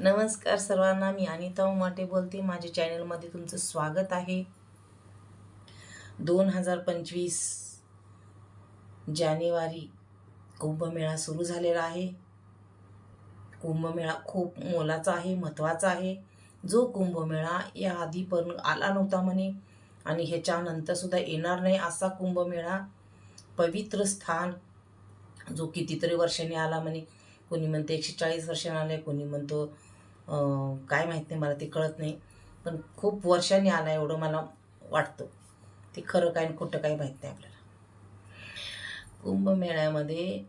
नमस्कार सर्वांना मी अनिता उमाटे बोलते. माझ्या चॅनलमध्ये तुमचं स्वागत आहे. दोन हजार पंचवीस जानेवारी कुंभमेळा सुरू झालेला आहे. कुंभमेळा खूप मोलाचा आहे महत्त्वाचा आहे. जो कुंभमेळा या आधी पण आला नव्हता म्हणे आणि ह्याच्यानंतरसुद्धा येणार नाही असा कुंभमेळा. पवित्र स्थान जो कितीतरी वर्षांनी आला म्हणे. कोणी म्हणते एकशे चाळीस वर्षांनी आहे कोणी म्हणतो काय माहीत नाही मला ते कळत नाही. पण खूप वर्षांनी आला एवढं मला वाटतं. ते खरं काय आणि खोटं काही माहीत नाही आपल्याला. कुंभमेळ्यामध्ये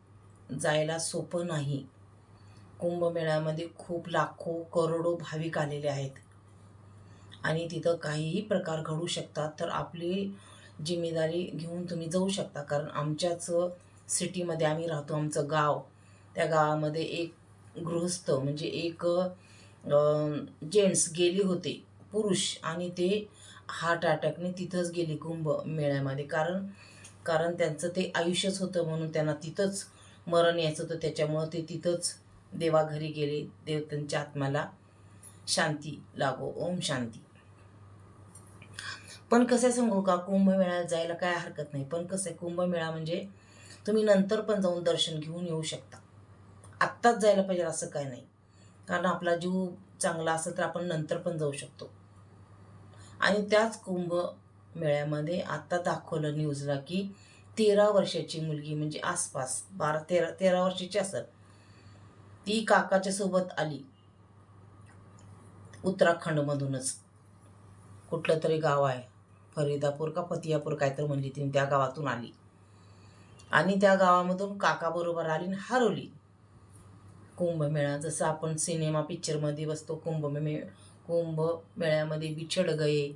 जायला सोपं नाही. कुंभमेळ्यामध्ये खूप लाखो करोडो भाविक आलेले आहेत. आणि तिथं काहीही प्रकार घडू शकतात तर आपली जिम्मेदारी घेऊन तुम्ही जाऊ शकता. कारण आमच्याच सिटीमध्ये आम्ही राहतो आमचं गाव. त्या गावामध्ये एक गृहस्थ म्हणजे एक जेंट्स गेले होते पुरुष आणि ते हार्ट अटॅकने तिथंच गेले कुंभ मेळ्यामध्ये कारण कारण त्यांचं ते आयुष्यच होतं म्हणून त्यांना तिथंच मरण यायचं होतं. त्याच्यामुळं ते तिथंच देवाघरी गेले. देव त्यांच्या आत्म्याला शांती लागो ओम शांती. पण कसं आहे सांगू का? कुंभमेळ्यात जायला काय हरकत नाही. पण कसं आहे कुंभमेळा म्हणजे तुम्ही नंतर पण जाऊन दर्शन घेऊन येऊ शकता. आत्ताच जायला पाहिजे असं काय नाही. कारण आपला जीव चांगला असेल तर आपण नंतर पण जाऊ शकतो. आणि त्याच कुंभ मेळ्यामध्ये आत्ता दाखवलं न्यूजला की तेरा वर्षाची मुलगी म्हणजे आसपास बारा तेरा तेरा वर्षाची असेल. ती काकाच्या सोबत आली. उत्तराखंडमधूनच. कुठलं तरी गाव आहे. फरीदापूर का फतियापूर काय तर म्हणली तिने त्या गावातून आली. आणि त्या गावामधून काकाबरोबर आली आणि हरवली. कुंभमेळा जसं आपण सिनेमा पिक्चरमध्ये बसतो कुंभमे कुंभ मेळ्यामध्ये बिछड गये.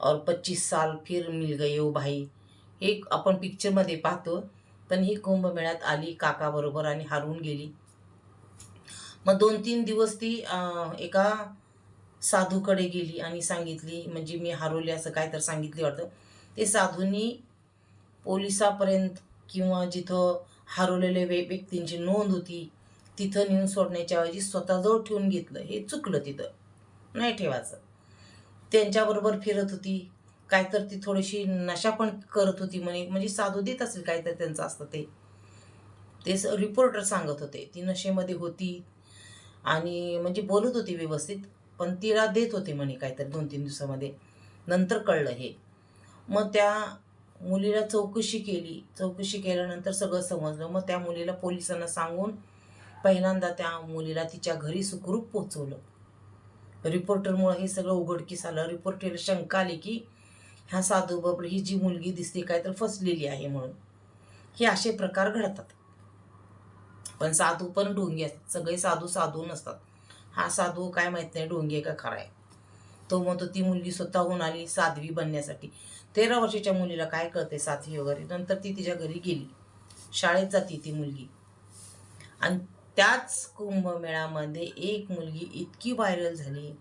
और पच्चीस साल फिर मिल गये ओ भाई. हे आपण पिक्चरमध्ये पाहतो पण ही कुंभमेळ्यात आली काकाबरोबर आणि हरवून गेली. मग दोन तीन दिवस ती एका साधूकडे गेली आणि सांगितली म्हणजे मी हरवली असं काय तर सांगितली वाटतं. ते साधूंनी पोलिसापर्यंत किंवा जिथं हरवलेले वे व्यक्तींची नोंद होती तिथं नेऊन सोडण्याच्या ऐवजी स्वतःजवळ ठेवून घेतलं. हे चुकलं तिथं. नाही ठेवायचं. त्यांच्याबरोबर फिरत होती. काय तर ती थोडीशी नशा पण करत होती म्हणे. म्हणजे साधू देत असेल काय तर त्यांचं असतं ते. ते रिपोर्टर सांगत होते. ती नशेमध्ये होती. आणि म्हणजे बोलत होती व्यवस्थित. पण तिला देत होते म्हणे काहीतरी दोन तीन दिवसामध्ये. नंतर कळलं हे. मग त्या मुलीला चौकशी केली. चौकशी केल्यानंतर सगळं समजलं. मग त्या मुलीला पोलिसांना सांगून पहिल्यांदा त्या मुलीला तिच्या घरी सुखरूप पोचवलं. रिपोर्टरमुळं हे सगळं उघडकीस आलं. रिपोर्टरला शंका आली की ह्या साधू बाबा ही जी मुलगी दिसते काय तर फसलेली आहे म्हणून. हे असे प्रकार घडतात. पण साधू पण ढोंगे असतात सगळे साधू साधू नसतात. हा साधू काय माहीत नाही ढोंगे का खरा आहे. तो म्हणतो ती मुलगी स्वतःहून आली साध्वी बनण्यासाठी. तेरा वर्षाच्या मुलीला काय कळते साध्वी वगैरे? नंतर ती तिच्या घरी गेली. शाळेत जाती ती मुलगी. आणि त्याच कुंभमेळामध्ये एक मुलगी इतकी व्हायरल झाली.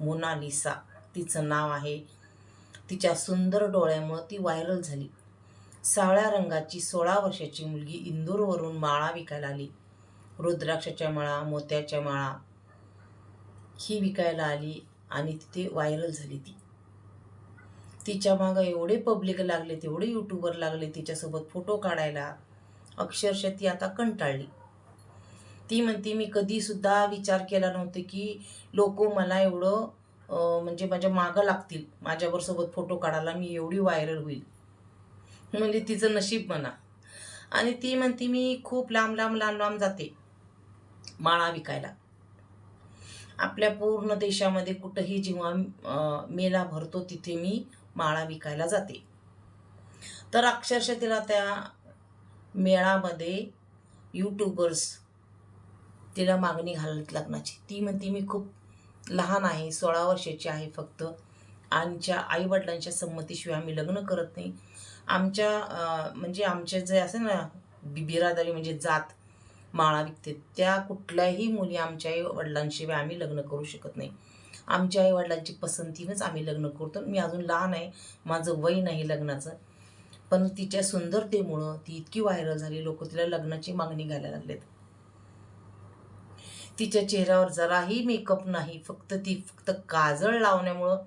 मोनालिसा तिचं नाव आहे. तिच्या सुंदर डोळ्यामुळं ती व्हायरल झाली. सावळ्या रंगाची सोळा वर्षाची मुलगी इंदूरवरून माळा विकायला आली. रुद्राक्षाच्या माळा मोत्याच्या माळा ही विकायला आली आणि तिथे व्हायरल झाली ती. तिच्या मागं एवढे पब्लिक लागले तेवढे यूट्यूबर लागले तिच्यासोबत फोटो काढायला. अक्षरशः ती आता कंटाळली. ती म्हणते मी कधीसुद्धा विचार केला नव्हते की लोक मला एवढं म्हणजे माझ्या मागं लागतील. माझ्यावर सोबत फोटो काढायला मी एवढी व्हायरल होईल. म्हणजे तिचं नशीब म्हणा. आणि ती म्हणते मी खूप लांब लांब लांब लांब जाते माळा विकायला. आपल्या पूर्ण देशामध्ये कुठंही जेव्हा मेला भरतो तिथे मी माळा विकायला जाते. तर अक्षरशः तिला त्या मेळामध्ये यूट्यूबर्स तिला मागणी घालत लग्नाची. ती म्हणते मी खूप लहान आहे सोळा वर्षाची आहे फक्त. आमच्या आईवडिलांच्या संमतीशिवाय आम्ही लग्न करत नाही. आमच्या म्हणजे आमच्या जे असे ना बिरादारी म्हणजे जात माळा विकते त्या कुठल्याही मुली आमच्या आई वडिलांशिवाय आम्ही लग्न करू शकत नाही. आमच्या आई वडिलांची पसंतीनंच आम्ही लग्न करतो. मी अजून लहान आहे माझं वय नाही लग्नाचं. पण तिच्या सुंदरतेमुळं ती इतकी व्हायरल झाली लोक तिला लग्नाची मागणी घालायला लागलेत. तिच्या चेहऱ्यावर जराही मेकअप नाही. फक्त ती फक्त काजळ लावण्यामुळं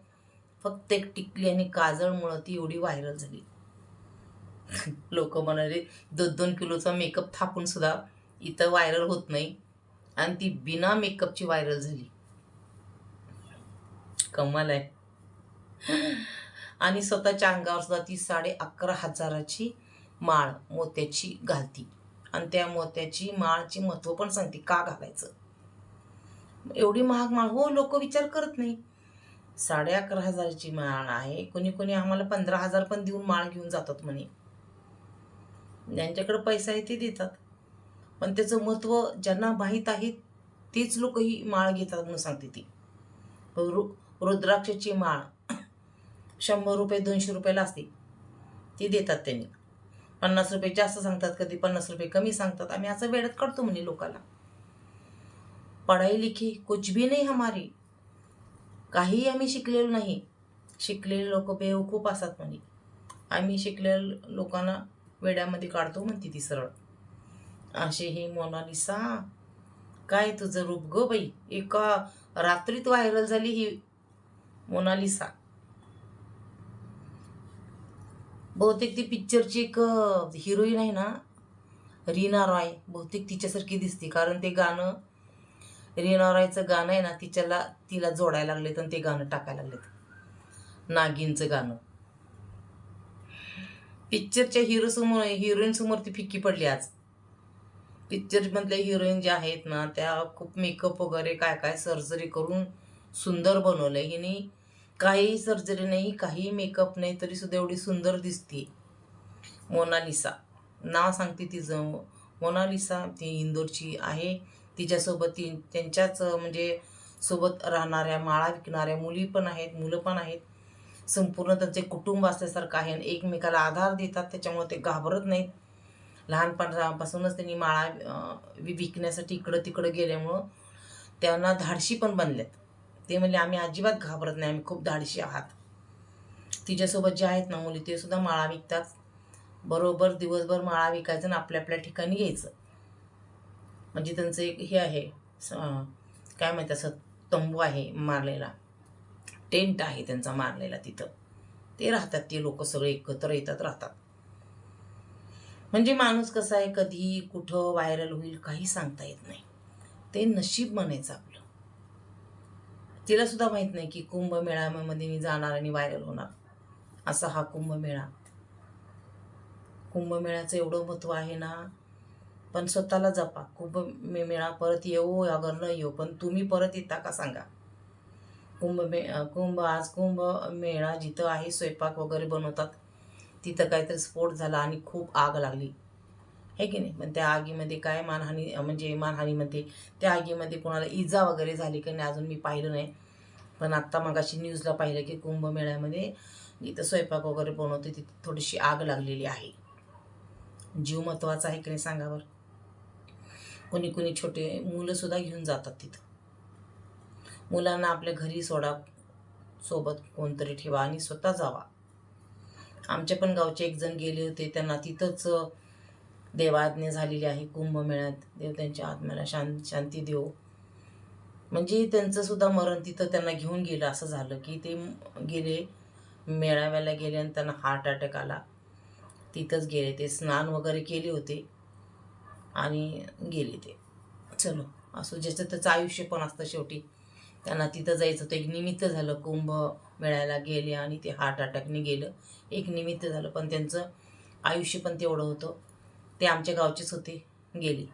फक्त एक टिकली आणि काजळमुळं ती एवढी व्हायरल झाली. लोक म्हणाले दोन दोन किलोचा मेकअप थापून सुद्धा इथं व्हायरल होत नाही. आणि ती बिना मेकअपची व्हायरल झाली. कमाल आहे. आणि स्वतःच्या अंगावर सुद्धा ती साडे अकरा हजाराची माळ मोत्याची घालती. आणि त्या मोत्याची माळची महत्त्व पण सांगते. का घालायचं? एवढी महाग माळ हो लोक विचार करत नाही. साडे अकरा हजाराची माळ आहे. कोणी कोणी आम्हाला पंधरा हजार पण देऊन माळ घेऊन जातात म्हणे. ज्यांच्याकडे पैसा आहे ते देतात. पण त्याचं महत्त्व ज्यांना माहीत आहे तेच लोक ही माळ घेतात म्हणून सांगते ती. रु रुद्राक्षाची माळ. शंभर रुपये दोनशे रुपयाला असते. ती देतात त्यांनी. पन्नास रुपये जास्त सांगतात कधी पन्नास रुपये कमी सांगतात. आम्ही असं वेळेत काढतो म्हणे लोकाला. पढाई लिखी कुछ भी नाही हमारी। काही आम्ही शिकलेलो नाही. शिकलेले लोक बेवकूफ असतात म्हणे. आम्ही शिकलेल्या लोकांना वेड्यामध्ये काढतो म्हणते ती सरळ. असे हे मोनालिसा काय तुझं रूप ग बाई? एका रात्रीत व्हायरल झाली ही मोनालिसा. बहुतेक ती पिक्चरची एक हिरोईन आहे ना रीना रॉय बहुतेक तिच्यासारखी दिसते. कारण ते गाणं रीना गाणं आहे ना तिच्याला तिला जोडायला लागलेत आणि ते गाणं टाकायला लागलेत. नागिनचं गाणं. पिक्चरच्या हिरो समोर हिरोईन समोर ती फिक्की पडली आज. पिक्चरमधल्या हिरोईन ज्या आहेत ना त्या खूप मेकअप वगैरे काय काय सर्जरी करून सुंदर बनवलंय. हिने काही सर्जरी नाही काही मेकअप नाही तरी सुद्धा एवढी सुंदर दिसते. मोनालिसा नाव सांगते तिचं. मोनालिसा ती इंदोरची आहे. तिच्यासोबत ती त्यांच्याच म्हणजे सोबत राहणाऱ्या माळा विकणाऱ्या मुली पण आहेत मुलं पण आहेत. संपूर्ण त्यांचे कुटुंब असल्यासारखं आहे आणि एकमेकाला आधार देतात त्याच्यामुळे ते घाबरत नाहीत. लहानपणापासूनच त्यांनी माळा वि- विकण्यासाठी इकडं तिकडं गेल्यामुळं त्यांना धाडशी पण बनल्यात. ते म्हणले आम्ही अजिबात घाबरत नाही आम्ही खूप धाडशी आहात. तिच्यासोबत जे आहेत ना मुली ते सुद्धा माळा विकतात. बरोबर दिवसभर माळा विकायचं आणि आपल्या आपल्या ठिकाणी यायचं. म्हणजे त्यांचं एक हे आहे काय माहिती असं तंबू आहे मारलेला. टेंट आहे त्यांचा मारलेला तिथं. ते राहतात ते लोक सगळे एकत्र येतात राहतात. म्हणजे माणूस कसा आहे कधी कुठं व्हायरल होईल काही सांगता येत नाही. ते नशीब म्हणायचं आपलं. तिला सुद्धा माहीत नाही की कुंभमेळ्यामध्ये मी जाणार आणि व्हायरल होणार. असा हा कुंभमेळा. कुंभमेळ्याचं एवढं महत्त्व आहे ना पण स्वतःला जपा. कुंभमेळा परत येऊ अगर न येऊ. पण तुम्ही परत येता का सांगा? कुंभमे कुंभ आज कुंभ मेळा जिथं आहे स्वयंपाक वगैरे बनवतात तिथं काहीतरी स्फोट झाला आणि खूप आग लागली. हे की नाही? पण त्या आगीमध्ये काय मानहानी म्हणजे मानहानीमध्ये त्या आगीमध्ये कोणाला इजा वगैरे झाली की नाही अजून मी पाहिलं नाही. पण आत्ता मगाशी न्यूजला पाहिलं की कुंभमेळ्यामध्ये जिथं स्वयंपाक वगैरे बनवते तिथे थोडीशी आग लागलेली आहे. जीव महत्त्वाचा आहे की नाही सांगा बरं? कोणी कोणी छोटे मुलंसुद्धा घेऊन जातात तिथं. मुलांना आपल्या घरी सोडा सोबत कोणतरी ठेवा आणि स्वतः जावा. आमच्या पण गावचे एक जण गेले होते त्यांना तिथंच देवाज्ञा झालेली आहे कुंभमेळ्यात. देव त्यांच्या आत्म्याला शां शांती देव. म्हणजे त्यांचंसुद्धा मरण तिथं त्यांना घेऊन गेलं असं झालं की ते गेले मेळाव्याला गेले आणि त्यांना हार्ट अटॅक आला. तिथंच गेले ते स्नान वगैरे केले होते. आणि गेले ते. चलो असं ज्याचं त्याचं आयुष्य पण असतं शेवटी. त्यांना तिथं जायचं होतं. एक निमित्त झालं कुंभ मेळायला गेले आणि ते हार्ट अटॅकने गेलं. एक निमित्त झालं पण त्यांचं आयुष्य पण तेवढं होतं. ते आमच्या गावचेच होते गेले.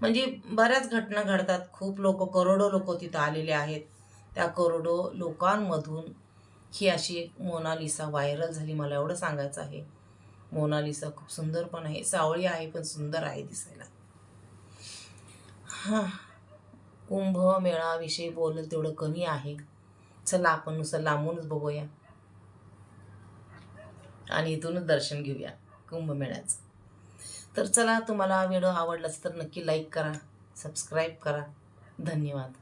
म्हणजे बऱ्याच घटना घडतात. खूप लोक करोडो लोक तिथं आलेले आहेत. त्या करोडो लोकांमधून ही अशी मोनालिसा व्हायरल झाली मला एवढं सांगायचं आहे. मोनालिसा खूप सुंदर पण आहे. सावळी आहे पण सुंदर आहे दिसायला. हां. कुंभमेळाविषयी बोलल तेवढं कमी आहे. चला आपण नुसतं लांबूनच बघूया. आणि इथूनच दर्शन घेऊया कुंभमेळ्याचं. तर चला तुम्हाला व्हिडिओ आवडलाच तर नक्की लाईक करा सबस्क्राईब करा. धन्यवाद.